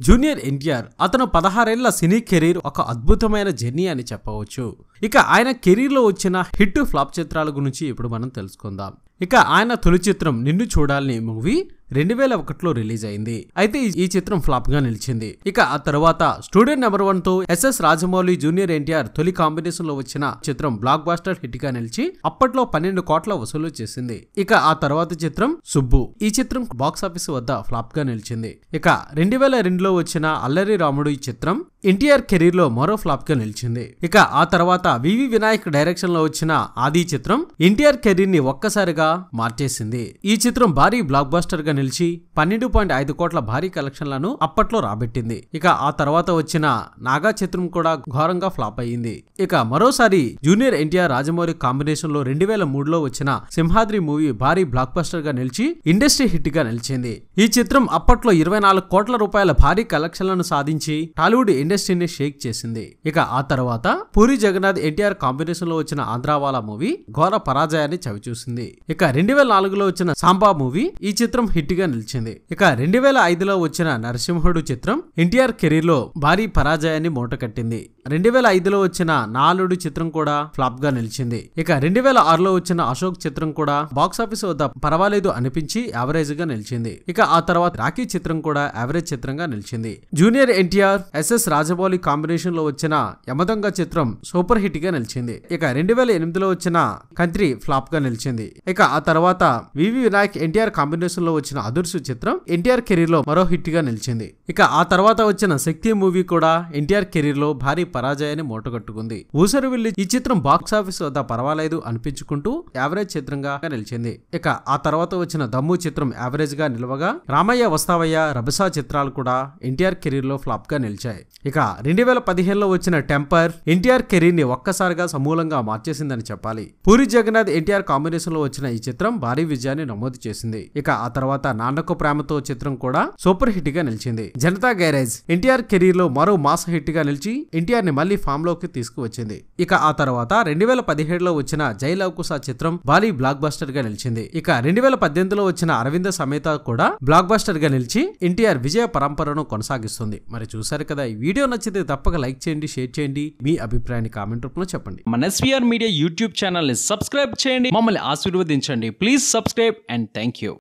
Junior NTR అతను పదహారేళ్ళ సినీ career ఒక అద్భుతమైన జర్నీ అని చెప్పవచ్చు. ఇక ఆయన కెరీర్లో వచ్చిన హిట్ ఫ్లాప్ చిత్రాల గురించి ఇప్పుడు మనం తెలుసుకుందాం. ఇక ఆయన తొలి చిత్రం నిన్ను చూడాలని మూవీ రెండు వేల ఒకటిలో రిలీజ్ అయింది అయితే ఈ- చిత్రం ఫ్లాప్గా నిలిచింది. ఇక ఆ తర్వాత స్టూడెంట్ నెంబర్ వన్తో ఎస్ఎస్ రాజమౌళి జూనియర్ ఎన్టీఆర్ తొలి కాంబినేషన్లో వచ్చిన చిత్రం బ్లాక్ బాస్టర్ హిట్గా నిలిచి అప్పట్లో పన్నెండు కోట్ల వసూలు చేసింది. ఇక ఆ తర్వాత చిత్రం సుబ్బు. ఈ చిత్రం బాక్స్ ఆఫీస్ వద్ద ఫ్లాప్గా నిలిచింది. ఇక రెండు వేల రెండులో వచ్చిన అల్లరి రాముడు ఈ చిత్రం ఎన్టీఆర్ కెరీర్లో మరో ఫ్లాప్గా నిలిచింది. ఇక ఆ తర్వాత వివి వినాయక్ డైరెక్షన్లో వచ్చిన ఆది చిత్రం ఎన్టీఆర్ కెరీర్ని ఒక్కసారిగా మార్చేసింది. ఈ చిత్రం భారీ బ్లాక్ బాస్టర్గా నిలిచి పన్నెండు పాయింట్ ఐదు కోట్ల భారీ కలెక్షన్లను అప్పట్లో రాబెట్టింది. ఇక ఆ తర్వాత వచ్చిన నాగా చిత్రం కూడా ఘోరంగా ఫ్లాప్ అయ్యింది. ఇక మరోసారి జూనియర్ ఎన్టీఆర్ రాజమౌళి కాంబినేషన్లో రెండు వేల మూడులో వచ్చిన సింహాద్రి మూవీ భారీ బ్లాక్ బస్టర్గా నిలిచి ఇండస్ట్రీ హిట్గా నిలిచింది. ఈ చిత్రం అప్పట్లో ఇరవై నాలుగు కోట్ల రూపాయల భారీ కలెక్షన్లను సాధించి టాలీవుడ్ ఇండస్ట్రీని షేక్ చేసింది. ఇక ఆ తర్వాత పూరి జగన్నాథ్ ఎన్టీఆర్ కాంబినేషన్లో వచ్చిన ఆంధ్రావాలా మూవీ ఘోర పరాజయాన్ని చవిచూసింది. ఇక రెండు వేల నాలుగులో వచ్చిన సాంబా మూవీ ఈ చిత్రం హిట్ గట్టిగా నిలిచింది. ఇక రెండు వేల ఐదులో వచ్చిన నరసింహుడు చిత్రం ఎన్టీఆర్ కెరీర్లో భారీ పరాజయాన్ని మూటకట్టింది రెండు వేల ఐదులో వచ్చిన నాలుడు చిత్రం కూడా ఫ్లాప్గా నిలిచింది. ఇక రెండు వేల ఆరులో వచ్చిన అశోక్ చిత్రం కూడా బాక్స్ ఆఫీస్ వద్ద పర్వాలేదు అనిపించి యావరేజ్గా నిలిచింది. ఇక ఆ తర్వాత రాఖీ చిత్రం కూడా యావరేజ్ చిత్రంగా నిలిచింది. జూనియర్ ఎన్టీఆర్ ఎస్ఎస్ రాజమౌళి కాంబినేషన్లో వచ్చిన యమదొంగ చిత్రం సూపర్ హిట్గా నిలిచింది. ఇక రెండు వేల ఎనిమిదిలో వచ్చిన కంత్రి ఫ్లాప్గా నిలిచింది. ఇక ఆ తర్వాత వివి వినాయక్ ఎన్టీఆర్ కాంబినేషన్లో వచ్చిన అదుర్సు చిత్రం ఎన్టీఆర్ కెరీర్లో మరో హిట్గా నిలిచింది. ఇక ఆ తర్వాత వచ్చిన శక్తి మూవీ కూడా ఎన్టీఆర్ కెరీర్లో భారీ పరాజయాన్ని మూటగట్టుకుంది. వెళ్ళి ఈ చిత్రం బాక్స్ ఆఫీస్ వద్ద పర్వాలేదు అనిపించుకుంటూ యావరేజ్ చిత్రంగా నిలిచింది. ఇక ఆ తర్వాత వచ్చిన దమ్ము చిత్రం యావరేజ్గా నిలవగా రామయ్య వస్తావయ్య రబసా చిత్రాలు కూడా ఎన్టీఆర్ కెరీర్లో ఫ్లాప్గా నిలిచాయి. ఇక రెండు వేల పదిహేనులో వచ్చిన టెంపర్ ఎన్టీఆర్ కెరీర్ని ఒక్కసారిగా సమూలంగా మార్చేసిందని చెప్పాలి. పూరి జగన్నాథ్ ఎన్టీఆర్ కాంబినేషన్లో వచ్చిన ఈ చిత్రం భారీ విజయాన్ని నమోదు చేసింది. ఇక ఆ తర్వాత నాన్నకు ప్రేమతో చిత్రం కూడా సూపర్ హిట్గా నిలిచింది. జనతా గ్యారేజ్ ఎన్టీఆర్ కెరీర్లో మరో మాస హిట్గా నిలిచి ఎన్టీఆర్ని మళ్ళీ ఫామ్లోకి తీసుకువచ్చింది. ఇక ఆ తర్వాత రెండు వేల పదిహేడులో వచ్చిన జై లవకుశ చిత్రం భారీ బ్లాక్ బస్టర్గా నిలిచింది. ఇక రెండు వేల పద్దెనిమిదిలో వచ్చిన అరవింద సమేత కూడా బ్లాక్ బస్టర్గా నిలిచి ఎన్టీఆర్ విజయ పరంపరను కొనసాగిస్తుంది. మరి చూసారు కదా ఈ వీడియో నచ్చితే తప్పక లైక్ చేయండి షేర్ చేయండి. మీ అభిప్రాయాన్ని కామెంట్ రూపంలో చెప్పండి. మన ఎస్వీఆర్ మీడియా యూట్యూబ్ ఛానల్ని సబ్స్క్రైబ్ చేయండి. మమ్మల్ని ఆశీర్వదించండి. Please subscribe and thank you.